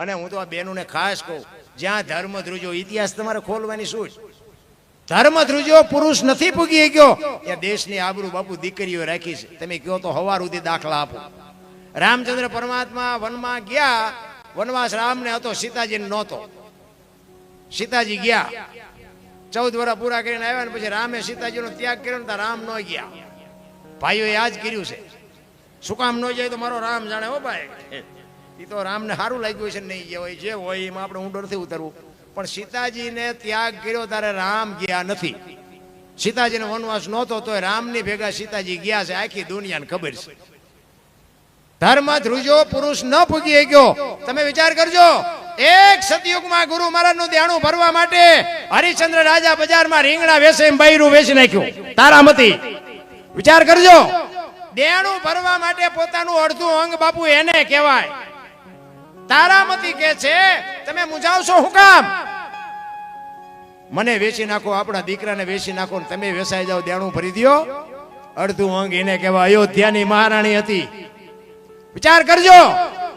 અને હું તો આ બહેનોને ખાસ કહું, જ્યાં ધર્મ ધ્રુજો ઇતિહાસ તમારે ખોલવાની શું? ધર્મ ધ્રુજો પુરુષ નથી પૂગી ગયો. એ દેશની આબરૂ બાપુ દીકરીઓ રાખી છે. તમે કહો તો હવાર સુધી દાખલા આપો. રામચંદ્ર પરમાત્મા વનમાં ગયા, વનવાસ રામને હતો સીતાજીને નહોતો. સીતાજી ગયા. ચૌદ વર્ષ પૂરા કરીને આવ્યા ને પછી રામે સીતાજીનો ત્યાગ કર્યો ને રામ ન ગયા. ભાઈઓએ આ જ કર્યું છે. શું કામ ન જાય તો મારો રામ જાણે હો ભાઈ? એ તો રામને સારું લાગ્યું છે નહીં જે હોય જે હોય એમાં આપણે ઊંડો ઉતરવું. પણ સીતાજીને ત્યાગ કર્યો ત્યારે રામ ગયા નથી. સીતાજીને વનવાસ નહોતો તો રામની ભેગા સીતાજી ગયા છે, આખી દુનિયાને ખબર છે. ધર્મ ધ્રુજો પુરુષ ન પૂગી ગયો તમે વિચાર કરજો, એક સતયુગમાં ગુરુ મહારાજનું દેણું ભરવા માટે હરિચંદ્ર રાજા બજારમાં રીંગણા વેસે બૈરું વેચી નાખ્યું. તારામતી, વિચાર કરજો. દેણું ભરવા માટે પોતાનું અડધું અંગ બાપુ એને કહેવાય. તારામતી કે છે, તમે મુંજાવશો હું કામ? મને વેચી નાખો, આપણા દીકરાને વેચી નાખો તમે વેસાઈ જાઓ, દેણું ભરી દો અડધું અંગ એને કહેવાય, અયોધ્યાની મહારાણી હતી. વિચાર કરજો,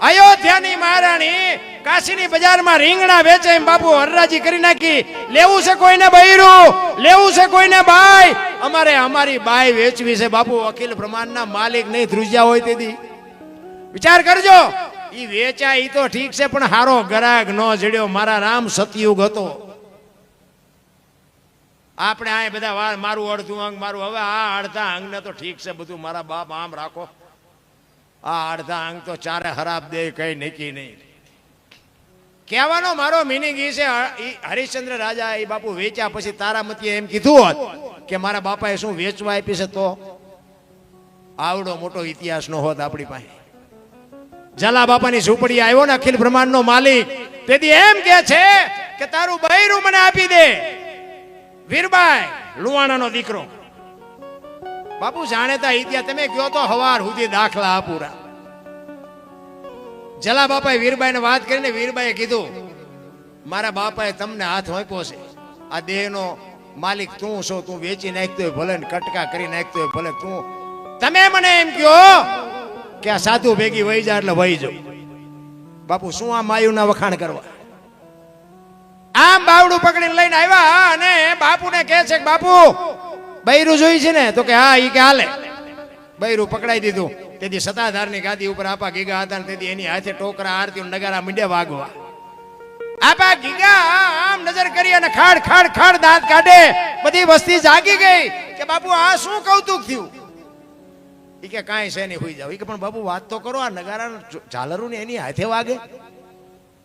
અયોધ્યાની મહારાણી કાશીની બજારમાં રીંગણા વેચે એમ બાપુ હરરાજી કરી નાખી. લેવું છે કોઈને બૈરું? લેવું છે કોઈને બાય અમારે અમારી બાઈ વેચવી છે બાપુ, અખિલ બ્રહ્માંડના માલિક નહીં ધ્રુજ્યા હોય તેથી. વિચાર કરજો ઈ વેચાય એ તો ઠીક છે, પણ હારો ગ્રાહક ન જડ્યો. મારા રામ સતયુગ હતો. આપણે આ બધા મારું અડધું અંગ, મારું હવે આ અડધા અંગને તો ઠીક છે, બધું મારા બાપ આમ રાખો. આ અડધા અંગ તો ચારે ખરાબ દે, કઈ નક્કી નહીં. કહેવાનો મારો મિનિંગ એ છે હરિશ્ચંદ્ર રાજા એ બાપુ વેચ્યા પછી તારામતીએ એમ કીધું હોત કે મારા બાપાએ શું વેચવા આપી છે તો? આવડો મોટો ઇતિહાસ નો હોત આપણી પાસે. જલા બાપાની ઝૂંપડી આવ્યો ને અખિલ બ્રહ્માંડનો માલિક, તેથી એમ કે છે કે તારું બૈરું મને આપી દે. વીરબાઈ, લુવાણાનો દીકરો. બાપુ જાણેતા ઇતિહાસ તમે કયો તો હવાર સુધી દાખલા આપુરા. જલા બાપાએ વીરબાઈને વાત કરીને વીરબાઈએ કીધું, મારા બાપાએ તમને હાથ વાંપ્યો છે. આ દેહનો માલિક તું છો, તું વેચી નાખતો હોય ભલે કટકા કરી નાખતો હોય ભલે તું. તમે મને એમ કયો કે આ સાધુ ભેગી વહી જા એટલે વહી જાઉં. બાપુ, શું આ માયુના વખાણ કરવા? આમ બાવડું પકડીને લઈને આવ્યા અને બાપુને કહે છે કે, બાપુ, બૈરું જોઈ છે ને? તો કે, હા, ઈ કે હાલે. બૈરું પકડાઈ દીધું. તેથી સત્તાધારની ગાદી ઉપર આપા ગીગા હતા તેથી એની હાથે ટોકરા આરતી નગારા મીંડે વાગવા. આપા ગીગા આમ નજર કરી અને ખાડ ખાડ ખાડ દાંત કાઢે. બધી વસ્તી જાગી ગઈ કે, બાપુ, આ શું કૌતુક થયું? ઈ કે કાંઈ છે નહીં, હોઈ જાવ એ કે, પણ બાપુ, વાત તો કરો, આ નગારા ઝાલરું ને એની હાથે વાગે.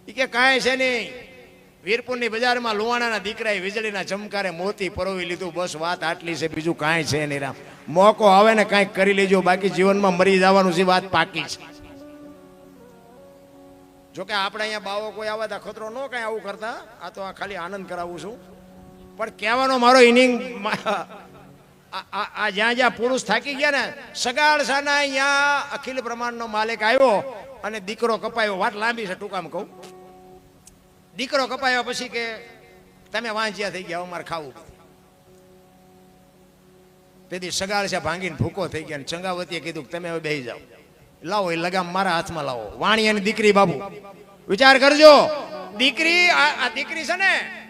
એ કે, કાંઈ છે નહીં. વીરપુરની બજારમાં લુવાણાના દીકરાએ વીજળીના ચમકારે મોતી પરોવી લીધું. બસ, વાત આટલી છે, બીજું કાંઈ છે નહીં રામ. મોકો આવે ને કાંઈક કરી લેજો, બાકી જીવનમાં મરી જવાનું છે વાત પાકી છે. જોકે આપણે અહીંયા બાવો કોઈ આવે તો ખતરો ન કાંઈ આવું કરતા, આ તો આ ખાલી આનંદ કરાવું છું. પણ કહેવાનો મારો ઇનિંગ આ જ્યાં જ્યાં પુરુષ થાકી ગયા ને, સગાળસાના અહીંયા અખિલ બ્રહ્માંડનો માલિક આવ્યો અને દીકરો કપાયો. વાત લાંબી છે ટૂંકામાં કહું. દીકરો કપાયો પછી કે, તમે વાંચ્યા થઈ ગયા, અમારે ખાવું. તેથી સગાળસા ભાંગીને ભૂકો થઈ ગયા ચંગાવતીએ કીધું કે, તમે હવે બેસી જાઓ. લાવો એ લગામ મારા હાથમાં લાવો. વાણી અને દીકરી બાબુ. વિચાર કરજો. દીકરી આ દીકરી છે ને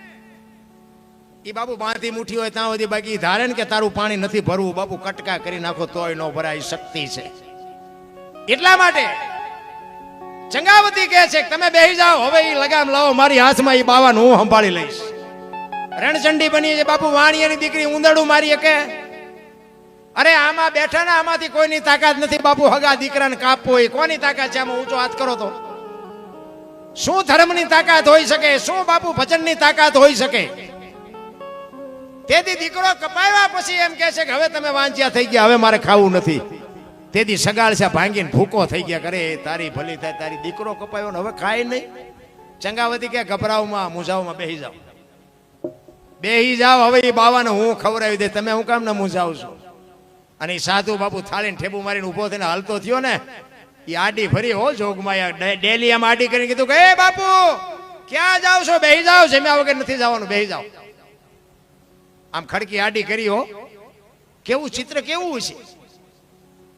એ બાબુ બાંધી મુઠી હોય ત્યાં સુધી બાકી ધારે ને કે તારું પાણી નથી ભરવું. બાપુ કટકા કરી નાખો તોય ન ભરાય, શક્તિ છે. એટલા માટે ચંગાવતી કહે છે તમે બેસી જાઓ, હવે એ લગામ લાવો, મારી હાથમાં એ બાવાનું હું સંભાળી લઈશ. રણચંડી બની છે, બાપુ વાણિયાની દીકરી ઉંદડું મારી કે અરે આમાં બેઠા ને આમાંથી કોઈની તાકાત નથી, બાપુ હગા દીકરાને કાપવો એ કોની તાકાત છે? આમાં ઊંચો હાથ કરો તો. શું ધર્મની તાકાત હોઈ શકે? શું બાપુ ભજનની તાકાત હોઈ શકે? તેથી દીકરો કપાવ્યા પછી એમ કહે છે કે હવે તમે વાંચ્યા થઈ ગયા, હવે મારે ખાવું નથી. તેથી સગાળસા ભાંગીને ભૂકો થઈ ગયા, કરે, તારી ભલી થાય, તારી દીકરો કપાયો ને હવે ખાય નહીં. ચંગાવતી કે ગભરાવમાં, મૂંઝાવમાં, બેહી જાઓ. બેહી જાઓ, હવે એ બાવાને હું ખવડાવી દે તમે હું કામ ને મૂંઝાવ છો? અને સાધુ બાપુ થાળીને ઠેબુ મારીને ઊભો થઈને હાલતો થયો ને એ આડી ફરી હો જોગમાં ડેલી આમ આડી કરીને કીધું કે, એ બાપુ, ક્યાં જાવ છો? બેહી જાવ જમ્યા વગર નથી જવાનું, બેહી જાઓ. આમ ખડકી આડી કરી હો. કેવું ચિત્ર કેવું છે?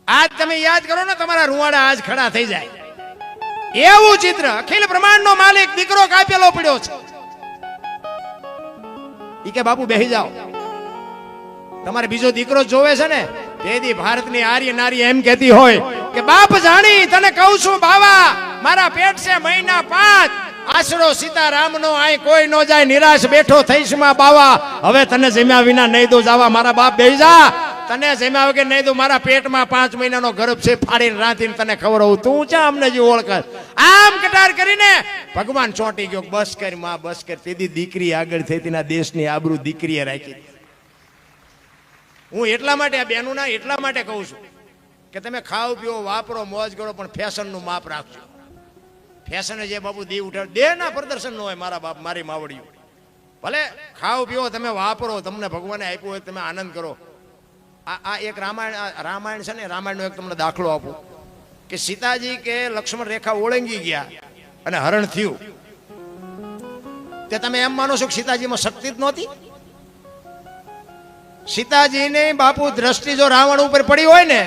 આજ તમે યાદ કરો ને તમારા રૂવાડા આજ ખડા થઈ જાય. એવું ચિત્ર, અખિલ બ્રહ્માંડનો માલિક દીકરો કાપેલો પડ્યો છે. ઈ કે, બાપુ, બેહી જાઓ. તમારે બીજો દીકરો જોવે છે ને, તેથી ભારતની આર્ય નારી એમ કહેતી હોય કે, બાપ જાણી, તને કહું છું, બાવા, મારા પેટ છે મહિના પાંચ. આશરો સીતારામનો આય કોઈ નો જાય, નિરાશ બેઠો થઈશમાં બાવા. હવે તને જમ્યા વિના નહીં દો જાવા મારા બાપ બેહી જા. તને જમ્યા વગર નહીં દો મારા પેટમાં પાંચ મહિનાનો ગર્ભ છે, ફાડીને રાંધીને તને ખબર હોઉં. તું ચા અમને જે ઓળખ. આમ કટાર કરીને ભગવાન ચોંટી ગયો. બસ કરી માં, બસ કર. તેથી દીકરી આગળ થઈ, તેના દેશની આબરૂ દીકરીએ રાખી. હું એટલા માટે આ બહેનોના એટલા માટે કહું છું કે તમે ખાવ, પીઓ, વાપરો, મોજ કરો, પણ ફેશનનું માપ રાખજો. ફેશને જે બાપુ દી ઉઠાડ. દેહના પ્રદર્શન ન હોય મારા બાપ, મારી માવડિયું ભલે ખાઓ પીઓ, તમે વાપરો, તમને ભગવાને આપ્યું હોય તમે આનંદ કરો. આ આ એક રામાયણ રામાયણ છે ને, રામાયણનો એક તમને દાખલો આપું. કે સીતાજી કે લક્ષ્મણ રેખા ઓળંગી ગયા અને હરણ થયું. તે તમે એમ માનો છો કે સીતાજીમાં શક્તિ જ નહોતી? સીતાજીની બાપુ દ્રષ્ટિ જો રાવણ ઉપર પડી હોય ને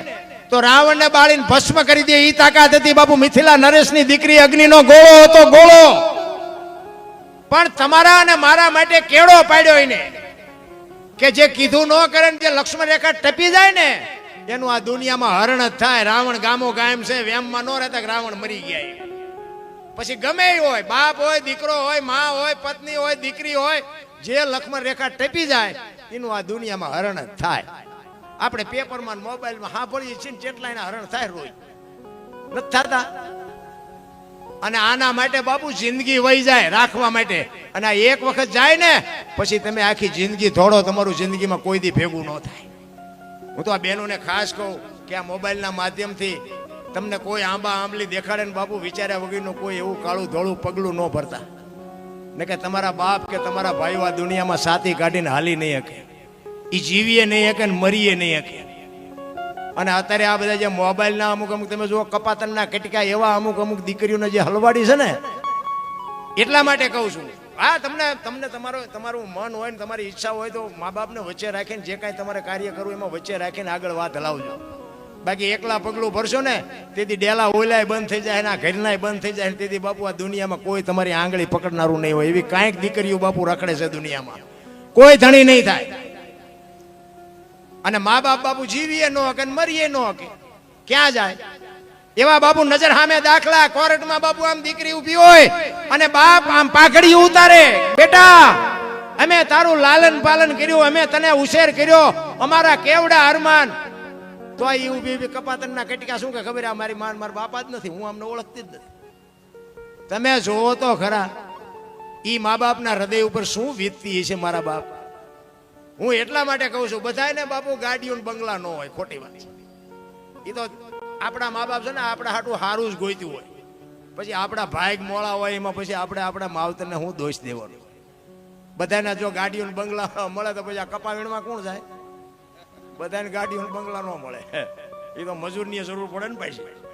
તો રાવણને બાળીને ભસ્મ કરી દે એ તાકાત હતી. બાપુ, મિથિલા નરેશની દીકરી અગ્નિનો ગોળો હતો, ગોળો. પણ તમારા અને મારા માટે કેળો પાડ્યો એને કે જે કીધું ન કરે ને જે લક્ષ્મણ રેખા ટપી જાય ને, એનું આ દુનિયામાં હરણ જ થાય. રાવણ ગામો ગાયમ છે વેમમાં ન રહેતા રાવણ મરી ગયા પછી ગમે હોય, બાપ હોય, દીકરો હોય, મા હોય, પત્ની હોય, દીકરી હોય, જે લક્ષ્મણ રેખા ટપી જાય, એનું આ દુનિયામાં હરણ જ થાય. આપણે પેપરમાં મોબાઈલમાં સાંભળીએ છીએ ને કેટલા એના હરણ થાય રોજ. નથી થતા? અને આના માટે બાપુ જિંદગી વહી જાય રાખવા માટે. અને આ એક વખત જાય ને, પછી તમે આખી જિંદગી ધોડો તમારું જિંદગીમાં કોઈ દી ભેગું ન થાય. હું તો આ બહેનોને ખાસ કહું કે આ મોબાઈલના માધ્યમથી તમને કોઈ આંબા આંબલી દેખાડે ને બાપુ વિચાર્યા વગરનું કોઈ એવું કાળું ધોળું પગલું ન ભરતા. ને કે તમારા બાપ કે તમારા ભાઈઓ આ દુનિયામાં સાથી કાઢીને હાલી નહીં શકે. એ જીવીએ નહીં શકે ને મરીએ નહીં શકે અને અત્યારે આ બધા જે મોબાઈલના અમુક અમુક, તમે જુઓ કપાતનના કટકા એવા અમુક અમુક દીકરીઓને જે હલવાડી છે ને, એટલા માટે કહું છું. હા, તમને તમને તમારો, તમારું મન હોય ને તમારી ઈચ્છા હોય તો મા બાપને વચ્ચે રાખીને જે કાંઈ તમારે કાર્ય કરવું એમાં વચ્ચે રાખીને આગળ વાત હલાવજો. બાકી એકલા પગલું ભરશો ને, તેથી ડેલા ઓલાય બંધ થઈ જાય એના ઘરનાય બંધ થઈ જાય તેથી બાપુ, આ દુનિયામાં કોઈ તમારી આંગળી પકડનારું નહીં હોય. એવી કાંઈક દીકરીઓ બાપુ રખડે છે દુનિયામાં. કોઈ ધણી નહીં થાય. અને મા બાપ બાપુ જીવીએ ન હકે મરીએ ન હકે. ક્યાં જાય? એવા બાપુ નજર સામે દાખલા, કોર્ટમાં બાપુ આમ દીકરી ઊભી હોય અને બાપ આમ પાઘડી ઉતારે. બેટા, અમે તારું લાલન પાલન કર્યું, અમે તને ઉછેર કર્યો, અમારા કેવડા અરમાન. તો આ ઊભી ઊભી કપાતનના કટકા શું કે ખબર આ મારી માન, મારા બાપા જ નથી, હું અમને ઓળખતી જ નથી. તમે જોવો તો ખરા, ઈ મા બાપના હૃદય ઉપર શું વીતતી છે મારા બાપ? હું એટલા માટે કહું છું બધાને બાપુ ગાડીઓ બંગલા ન હોય ખોટી વાત એ તો આપણા મા બાપ છે ને, આપણા હાટું સારું જ ગોઈતું હોય. પછી આપણા ભાઈ મોળા હોય, એમાં પછી આપણે આપણા માવતરને હું દોષ દેવાનો? બધાને જો ગાડીઓ બંગલા મળે તો પછી આ કપાવીણમાં કોણ જાય? બધાને ગાડીઓ બંગલા ન મળે. એ તો મજૂરની જરૂર પડે ને પાછી.